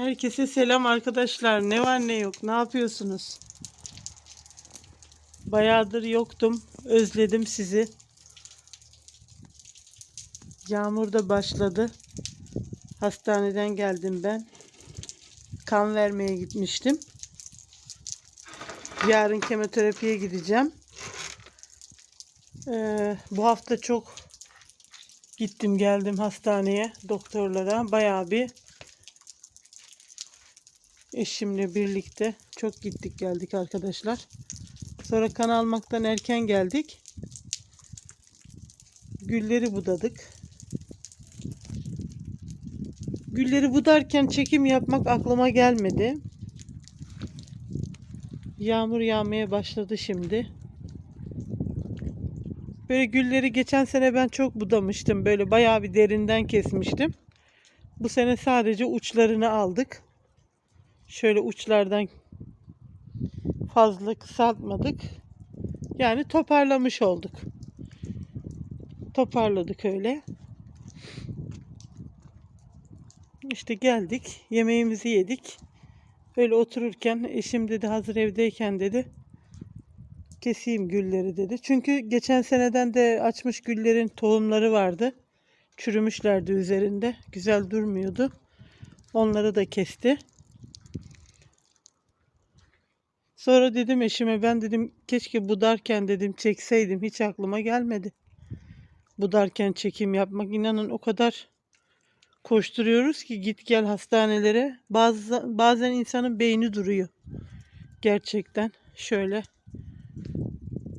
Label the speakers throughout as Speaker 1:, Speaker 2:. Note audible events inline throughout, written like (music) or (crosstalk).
Speaker 1: Herkese selam arkadaşlar. Ne var ne yok. Ne yapıyorsunuz? Bayağıdır yoktum. Özledim sizi. Yağmur da başladı. Hastaneden geldim ben. Kan vermeye gitmiştim. Yarın kemoterapiye gideceğim. Ee, bu hafta çok gittim geldim hastaneye doktorlara. Bayağı bir eşimle birlikte çok gittik geldik arkadaşlar. Sonra kan almaktan erken geldik. Gülleri budadık. Gülleri budarken çekim yapmak aklıma gelmedi. Yağmur yağmaya başladı şimdi. Böyle gülleri geçen sene ben çok budamıştım. Böyle bayağı bir derinden kesmiştim. Bu sene sadece uçlarını aldık. Şöyle uçlardan fazla kısaltmadık. Yani toparlamış olduk. Toparladık öyle. İşte geldik. Yemeğimizi yedik. Öyle otururken eşim dedi hazır evdeyken dedi keseyim gülleri dedi. Çünkü geçen seneden de açmış güllerin tohumları vardı. Çürümüşlerdi üzerinde. Güzel durmuyordu. Onları da kesti. Sonra dedim eşime ben dedim keşke budarken dedim çekseydim. Hiç aklıma gelmedi. Budarken çekim yapmak inanın o kadar koşturuyoruz ki git gel hastanelere. Bazı, bazen insanın beyni duruyor. Gerçekten şöyle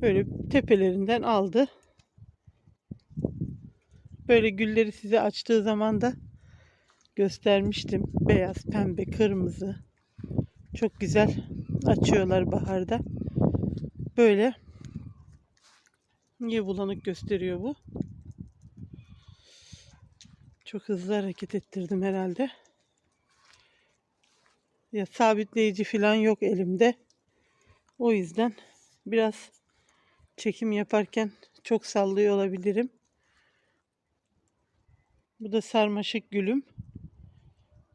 Speaker 1: böyle tepelerinden aldı. Böyle gülleri size açtığı zaman da göstermiştim. Beyaz, pembe, kırmızı. Çok güzel açıyorlar baharda. Böyle. Niye bulanık gösteriyor bu? Çok hızlı hareket ettirdim herhalde. Ya sabitleyici falan yok elimde. O yüzden biraz çekim yaparken çok sallıyor olabilirim. Bu da sarmaşık gülüm.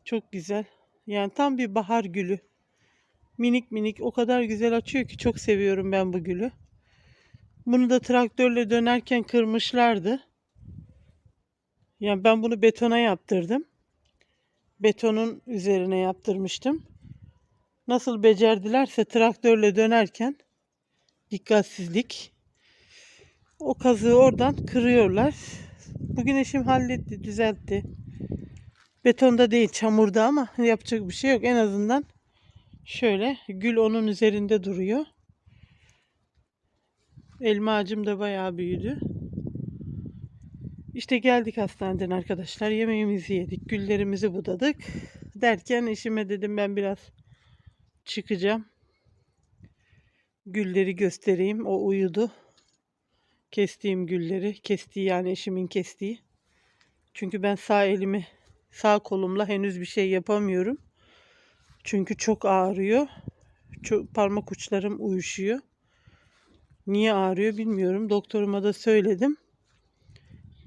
Speaker 1: Çok güzel. Yani tam bir bahar gülü. Minik minik o kadar güzel açıyor ki çok seviyorum ben bu gülü. Bunu da traktörle dönerken kırmışlardı. Yani ben bunu betona yaptırdım. Betonun üzerine yaptırmıştım. Nasıl becerdilerse traktörle dönerken dikkatsizlik o kazığı oradan kırıyorlar. Bugün eşim halletti, düzeltti. Betonda değil, çamurda ama yapacak bir şey yok. En azından şöyle gül onun üzerinde duruyor. Elma ağacım da bayağı büyüdü. İşte geldik hastaneden arkadaşlar. Yemeğimizi yedik, güllerimizi budadık. Derken eşime dedim ben biraz çıkacağım. Gülleri göstereyim. O uyudu. Kestiğim gülleri. Kestiği yani eşimin kestiği. Çünkü ben sağ elimi sağ kolumla henüz bir şey yapamıyorum. Çünkü çok ağrıyor. Çok, parmak uçlarım uyuşuyor. Niye ağrıyor bilmiyorum. Doktoruma da söyledim.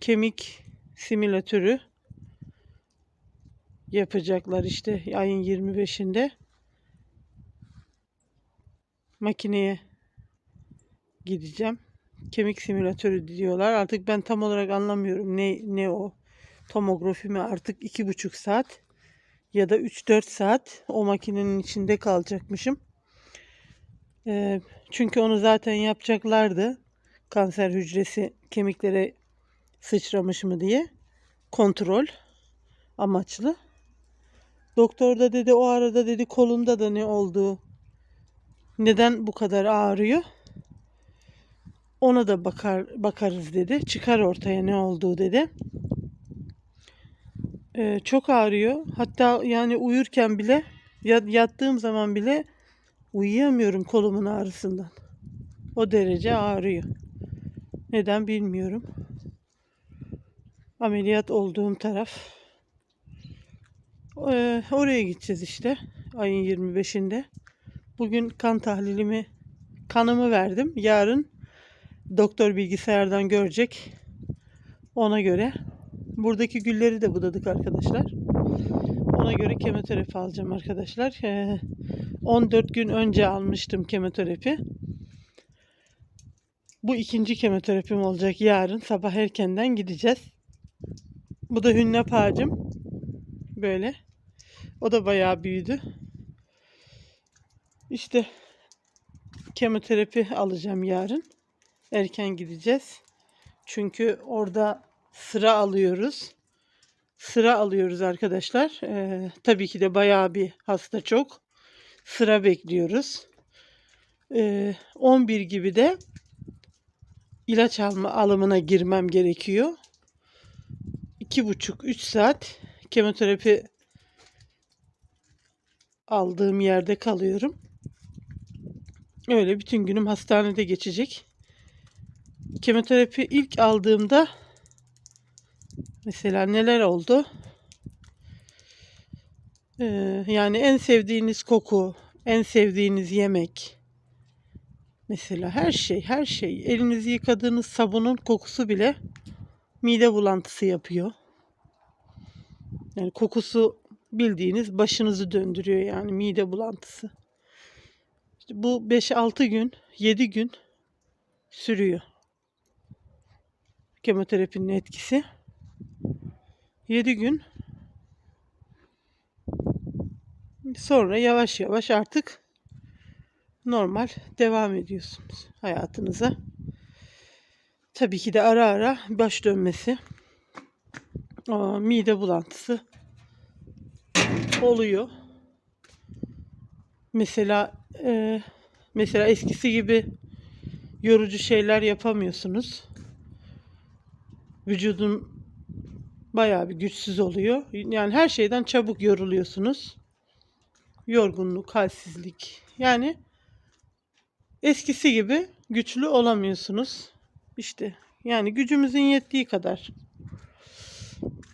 Speaker 1: Kemik simülatörü yapacaklar işte ayın 25'inde. Makineye gideceğim. Kemik simülatörü diyorlar. Artık ben tam olarak anlamıyorum ne ne o. Tomografi mi artık iki buçuk saat ya da 3-4 saat o makinenin içinde kalacakmışım. Ee, çünkü onu zaten yapacaklardı. Kanser hücresi kemiklere sıçramış mı diye kontrol amaçlı. Doktor da dedi o arada dedi kolunda da ne olduğu neden bu kadar ağrıyor? Ona da bakar bakarız dedi. Çıkar ortaya ne olduğu dedi. Ee, çok ağrıyor. Hatta yani uyurken bile yattığım zaman bile uyuyamıyorum kolumun ağrısından. O derece ağrıyor. Neden bilmiyorum. Ameliyat olduğum taraf. Ee, oraya gideceğiz işte ayın 25'inde. Bugün kan tahlilimi, kanımı verdim. Yarın doktor bilgisayardan görecek. Ona göre. Buradaki gülleri de budadık arkadaşlar. Ona göre kemoterapi alacağım arkadaşlar. Ee, 14 gün önce almıştım kemoterapi. Bu ikinci kemoterapim olacak yarın. Sabah erkenden gideceğiz. Bu da hünnep ağacım. Böyle. O da bayağı büyüdü. İşte kemoterapi alacağım yarın. Erken gideceğiz. Çünkü orada sıra alıyoruz. Sıra alıyoruz arkadaşlar. Ee, tabii ki de bayağı bir hasta çok. Sıra bekliyoruz. Ee, 11 gibi de ilaç alma alımına girmem gerekiyor. 2,5-3 saat kemoterapi aldığım yerde kalıyorum. Öyle bütün günüm hastanede geçecek. Kemoterapi ilk aldığımda mesela neler oldu? Ee, yani en sevdiğiniz koku, en sevdiğiniz yemek. Mesela her şey, her şey. Elinizi yıkadığınız sabunun kokusu bile mide bulantısı yapıyor. Yani kokusu bildiğiniz başınızı döndürüyor yani mide bulantısı. İşte bu 5-6 gün, 7 gün sürüyor. Kemoterapinin etkisi. 7 gün sonra yavaş yavaş artık normal devam ediyorsunuz hayatınıza. Tabii ki de ara ara baş dönmesi, mide bulantısı oluyor. Mesela e, mesela eskisi gibi yorucu şeyler yapamıyorsunuz. Vücudun bayağı bir güçsüz oluyor. Yani her şeyden çabuk yoruluyorsunuz. Yorgunluk, halsizlik. Yani eskisi gibi güçlü olamıyorsunuz. İşte yani gücümüzün yettiği kadar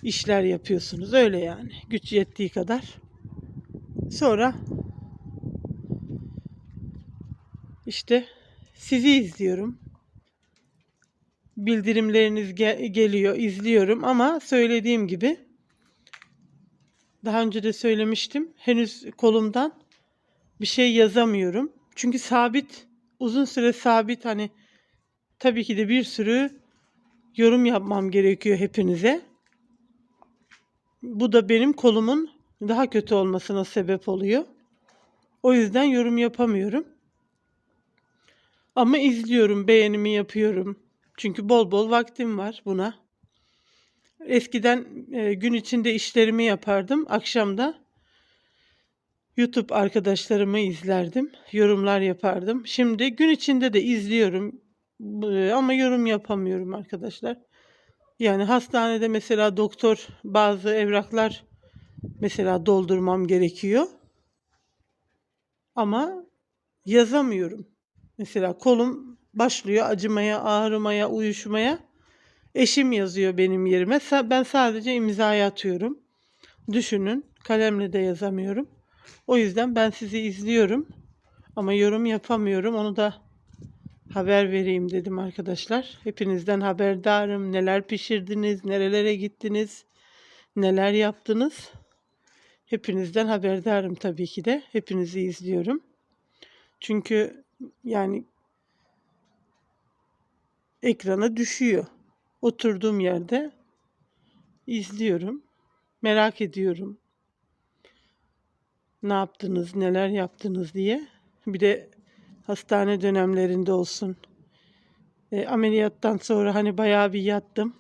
Speaker 1: işler yapıyorsunuz. Öyle yani. Güç yettiği kadar. Sonra işte sizi izliyorum. Bildirimleriniz ge- geliyor, izliyorum ama söylediğim gibi daha önce de söylemiştim. Henüz kolumdan bir şey yazamıyorum. Çünkü sabit, uzun süre sabit hani tabii ki de bir sürü yorum yapmam gerekiyor hepinize. Bu da benim kolumun daha kötü olmasına sebep oluyor. O yüzden yorum yapamıyorum. Ama izliyorum, beğenimi yapıyorum. Çünkü bol bol vaktim var buna. Eskiden e, gün içinde işlerimi yapardım. Akşamda YouTube arkadaşlarımı izlerdim. Yorumlar yapardım. Şimdi gün içinde de izliyorum. E, ama yorum yapamıyorum arkadaşlar. Yani hastanede mesela doktor bazı evraklar mesela doldurmam gerekiyor. Ama yazamıyorum. Mesela kolum başlıyor acımaya, ağrımaya, uyuşmaya. Eşim yazıyor benim yerime. Ben sadece imzayı atıyorum. Düşünün, kalemle de yazamıyorum. O yüzden ben sizi izliyorum ama yorum yapamıyorum. Onu da haber vereyim dedim arkadaşlar. Hepinizden haberdarım. Neler pişirdiniz, nerelere gittiniz, neler yaptınız. Hepinizden haberdarım tabii ki de. Hepinizi izliyorum. Çünkü yani ekrana düşüyor. Oturduğum yerde izliyorum. Merak ediyorum. Ne yaptınız, neler yaptınız diye. Bir de hastane dönemlerinde olsun. E, ameliyattan sonra hani bayağı bir yattım.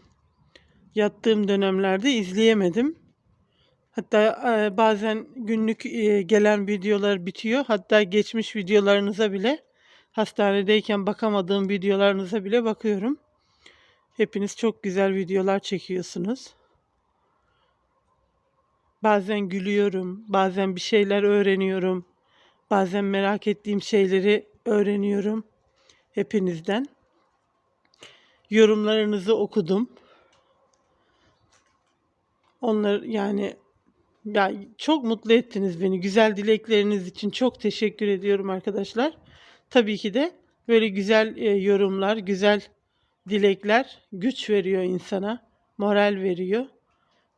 Speaker 1: Yattığım dönemlerde izleyemedim. Hatta e, bazen günlük e, gelen videolar bitiyor. Hatta geçmiş videolarınıza bile hastanedeyken bakamadığım videolarınıza bile bakıyorum. Hepiniz çok güzel videolar çekiyorsunuz. Bazen gülüyorum, bazen bir şeyler öğreniyorum. Bazen merak ettiğim şeyleri öğreniyorum hepinizden. Yorumlarınızı okudum. Onlar yani ya çok mutlu ettiniz beni. Güzel dilekleriniz için çok teşekkür ediyorum arkadaşlar. Tabii ki de böyle güzel e, yorumlar, güzel dilekler güç veriyor insana, moral veriyor.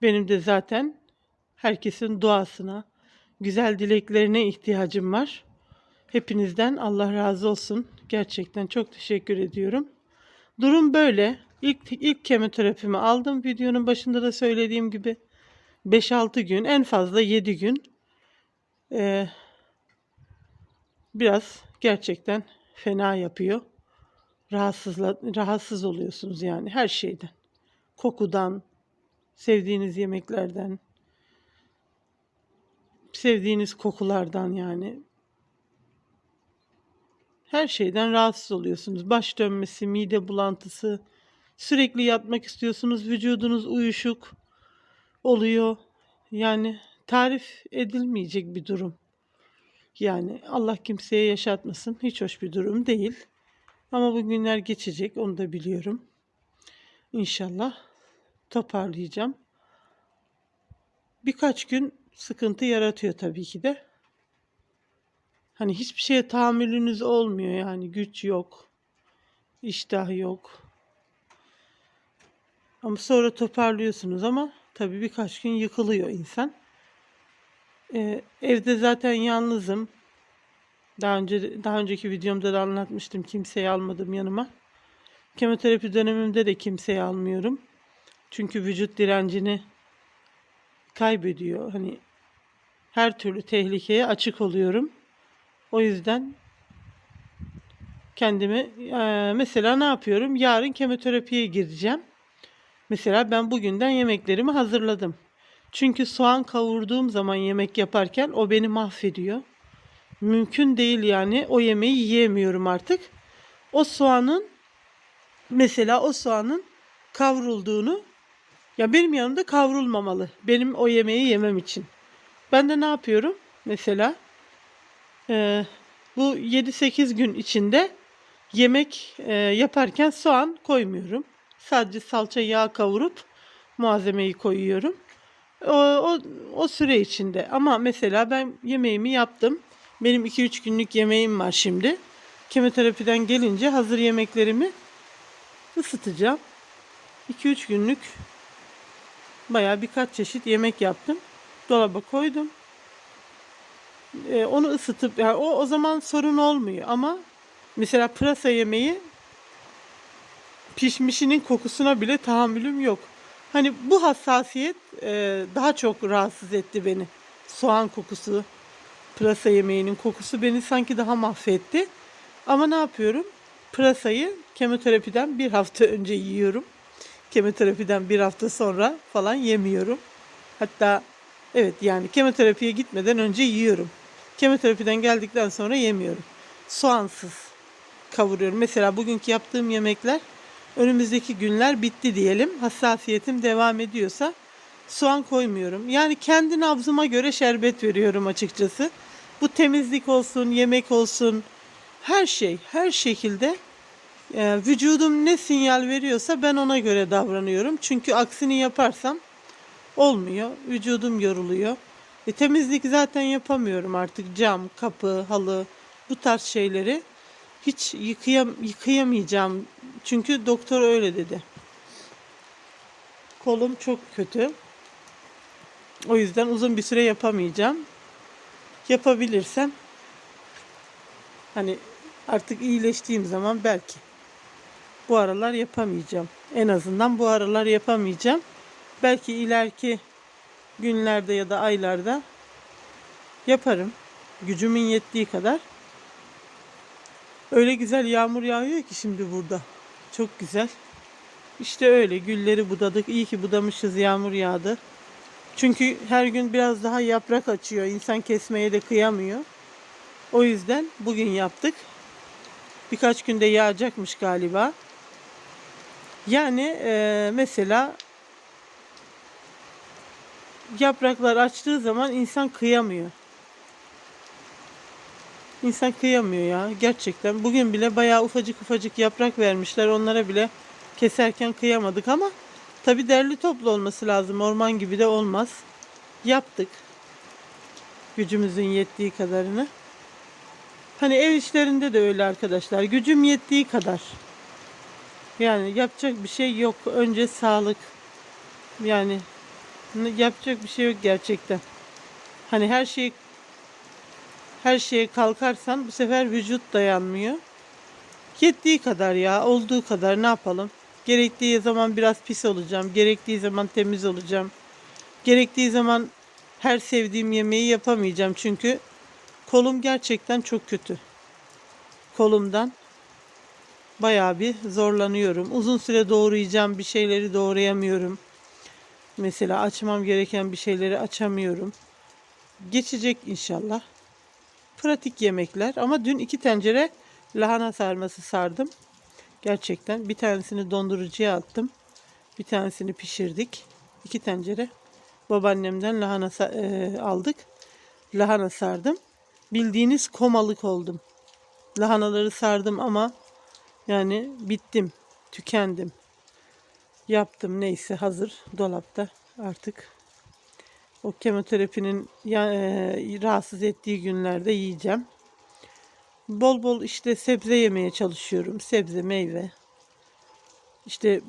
Speaker 1: Benim de zaten Herkesin duasına, güzel dileklerine ihtiyacım var. Hepinizden Allah razı olsun. Gerçekten çok teşekkür ediyorum. Durum böyle. İlk, ilk kemoterapimi aldım. Videonun başında da söylediğim gibi 5-6 gün en fazla 7 gün Ee, biraz gerçekten fena yapıyor. Rahatsızla, rahatsız oluyorsunuz yani her şeyden. Kokudan, sevdiğiniz yemeklerden, sevdiğiniz kokulardan yani her şeyden rahatsız oluyorsunuz. Baş dönmesi, mide bulantısı, sürekli yatmak istiyorsunuz, vücudunuz uyuşuk oluyor. Yani tarif edilmeyecek bir durum. Yani Allah kimseye yaşatmasın. Hiç hoş bir durum değil. Ama bu günler geçecek, onu da biliyorum. İnşallah toparlayacağım. Birkaç gün sıkıntı yaratıyor tabii ki de. Hani hiçbir şeye tahammülünüz olmuyor yani güç yok. iştah yok. Ama sonra toparlıyorsunuz ama tabii birkaç gün yıkılıyor insan. Ee, evde zaten yalnızım. Daha önce daha önceki videomda da anlatmıştım kimseyi almadım yanıma. Kemoterapi dönemimde de kimseyi almıyorum. Çünkü vücut direncini kaybediyor. Hani her türlü tehlikeye açık oluyorum. O yüzden kendimi eee, mesela ne yapıyorum? Yarın kemoterapiye gireceğim. Mesela ben bugünden yemeklerimi hazırladım. Çünkü soğan kavurduğum zaman yemek yaparken o beni mahvediyor. Mümkün değil yani o yemeği yiyemiyorum artık. O soğanın mesela o soğanın kavrulduğunu ya benim yanımda kavrulmamalı. Benim o yemeği yemem için. Ben de ne yapıyorum? Mesela ee, bu 7-8 gün içinde yemek e, yaparken soğan koymuyorum. Sadece salça yağ kavurup malzemeyi koyuyorum. O, o, o süre içinde. Ama mesela ben yemeğimi yaptım. Benim 2-3 günlük yemeğim var şimdi. Kemoterapiden gelince hazır yemeklerimi ısıtacağım. 2-3 günlük bayağı birkaç çeşit yemek yaptım. Dolaba koydum. Ee, onu ısıtıp yani o o zaman sorun olmuyor ama mesela pırasa yemeği pişmişinin kokusuna bile tahammülüm yok. Hani bu hassasiyet e, daha çok rahatsız etti beni. Soğan kokusu, pırasa yemeğinin kokusu beni sanki daha mahvetti. Ama ne yapıyorum? Pırasayı kemoterapiden bir hafta (laughs) önce yiyorum. Kemoterapiden bir hafta sonra falan yemiyorum. Hatta evet yani kemoterapiye gitmeden önce yiyorum. Kemoterapiden geldikten sonra yemiyorum. Soğansız kavuruyorum. Mesela bugünkü yaptığım yemekler önümüzdeki günler bitti diyelim. Hassasiyetim devam ediyorsa soğan koymuyorum. Yani kendi nabzıma göre şerbet veriyorum açıkçası. Bu temizlik olsun, yemek olsun, her şey, her şekilde e, vücudum ne sinyal veriyorsa ben ona göre davranıyorum. Çünkü aksini yaparsam olmuyor. Vücudum yoruluyor. E, temizlik zaten yapamıyorum artık. Cam, kapı, halı bu tarz şeyleri hiç yıkayam yıkayamayacağım. Çünkü doktor öyle dedi. Kolum çok kötü. O yüzden uzun bir süre yapamayacağım. Yapabilirsem hani artık iyileştiğim zaman belki bu aralar yapamayacağım. En azından bu aralar yapamayacağım. Belki ileriki günlerde ya da aylarda yaparım. Gücümün yettiği kadar. Öyle güzel yağmur yağıyor ki şimdi burada. Çok güzel. İşte öyle gülleri budadık. İyi ki budamışız yağmur yağdı. Çünkü her gün biraz daha yaprak açıyor. İnsan kesmeye de kıyamıyor. O yüzden bugün yaptık. Birkaç günde yağacakmış galiba. Yani e, mesela yapraklar açtığı zaman insan kıyamıyor. İnsan kıyamıyor ya gerçekten. Bugün bile bayağı ufacık ufacık yaprak vermişler. Onlara bile keserken kıyamadık ama tabi derli toplu olması lazım. Orman gibi de olmaz. Yaptık. Gücümüzün yettiği kadarını. Hani ev işlerinde de öyle arkadaşlar. Gücüm yettiği kadar. Yani yapacak bir şey yok. Önce sağlık. Yani Yapacak bir şey yok gerçekten. Hani her şey her şeye kalkarsan bu sefer vücut dayanmıyor. Yettiği kadar ya, olduğu kadar ne yapalım? Gerektiği zaman biraz pis olacağım, gerektiği zaman temiz olacağım. Gerektiği zaman her sevdiğim yemeği yapamayacağım çünkü kolum gerçekten çok kötü. Kolumdan bayağı bir zorlanıyorum. Uzun süre doğrayacağım bir şeyleri doğrayamıyorum. Mesela açmam gereken bir şeyleri açamıyorum. Geçecek inşallah. Pratik yemekler ama dün iki tencere lahana sarması sardım. Gerçekten bir tanesini dondurucuya attım. Bir tanesini pişirdik. İki tencere babaannemden lahana e, aldık. Lahana sardım. Bildiğiniz komalık oldum. Lahanaları sardım ama yani bittim. Tükendim. Yaptım neyse hazır dolapta artık. O kemoterapinin e, rahatsız ettiği günlerde yiyeceğim. Bol bol işte sebze yemeye çalışıyorum. Sebze, meyve. İşte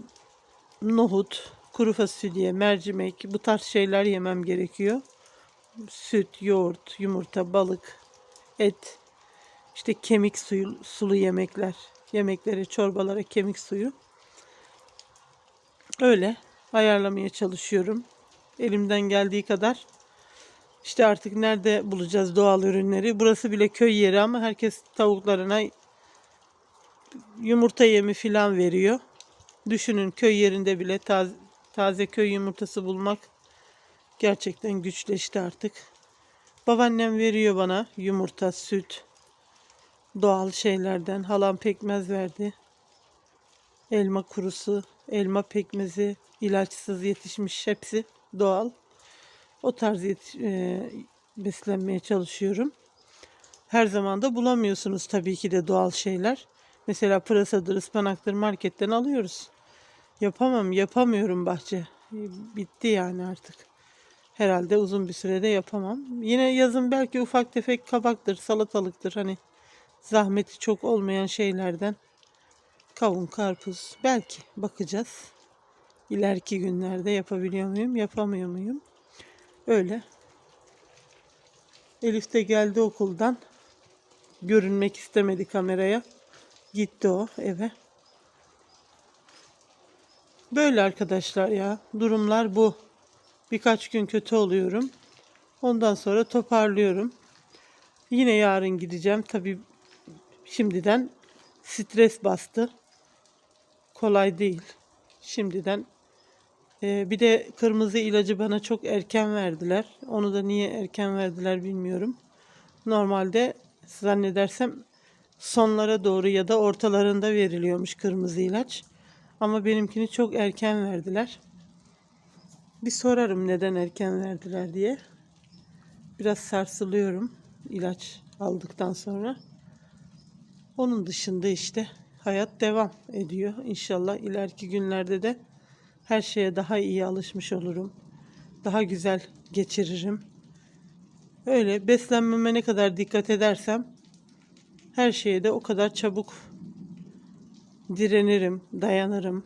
Speaker 1: nohut, kuru fasulye, mercimek bu tarz şeyler yemem gerekiyor. Süt, yoğurt, yumurta, balık, et. İşte kemik suyu, sulu yemekler. Yemeklere, çorbalara kemik suyu. Öyle ayarlamaya çalışıyorum. Elimden geldiği kadar. İşte artık nerede bulacağız doğal ürünleri? Burası bile köy yeri ama herkes tavuklarına yumurta yemi filan veriyor. Düşünün köy yerinde bile taze, taze köy yumurtası bulmak gerçekten güçleşti artık. Babaannem veriyor bana yumurta, süt, doğal şeylerden. Halam pekmez verdi. Elma kurusu, elma pekmezi, ilaçsız yetişmiş hepsi doğal. O tarz yetiş- e, beslenmeye çalışıyorum. Her zaman da bulamıyorsunuz tabii ki de doğal şeyler. Mesela pırasadır, ıspanaktır marketten alıyoruz. Yapamam, yapamıyorum bahçe. E, Bitti yani artık. Herhalde uzun bir sürede yapamam. Yine yazın belki ufak tefek kabaktır, salatalıktır. Hani zahmeti çok olmayan şeylerden. Kavun, karpuz belki bakacağız. İleriki günlerde yapabiliyor muyum, yapamıyor muyum? Öyle. Elif de geldi okuldan. Görünmek istemedi kameraya. Gitti o eve. Böyle arkadaşlar ya. Durumlar bu. Birkaç gün kötü oluyorum. Ondan sonra toparlıyorum. Yine yarın gideceğim. Tabii şimdiden stres bastı. Kolay değil. Şimdiden ee, bir de kırmızı ilacı bana çok erken verdiler. Onu da niye erken verdiler bilmiyorum. Normalde zannedersem sonlara doğru ya da ortalarında veriliyormuş kırmızı ilaç. Ama benimkini çok erken verdiler. Bir sorarım neden erken verdiler diye. Biraz sarsılıyorum ilaç aldıktan sonra. Onun dışında işte hayat devam ediyor. İnşallah ileriki günlerde de her şeye daha iyi alışmış olurum. Daha güzel geçiririm. Öyle beslenmeme ne kadar dikkat edersem her şeye de o kadar çabuk direnirim, dayanırım.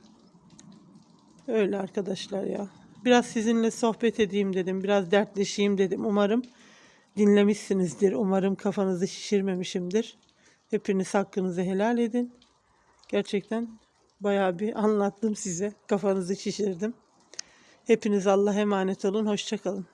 Speaker 1: Öyle arkadaşlar ya. Biraz sizinle sohbet edeyim dedim. Biraz dertleşeyim dedim. Umarım dinlemişsinizdir. Umarım kafanızı şişirmemişimdir. Hepiniz hakkınızı helal edin. Gerçekten bayağı bir anlattım size. Kafanızı şişirdim. Hepiniz Allah'a emanet olun. Hoşçakalın.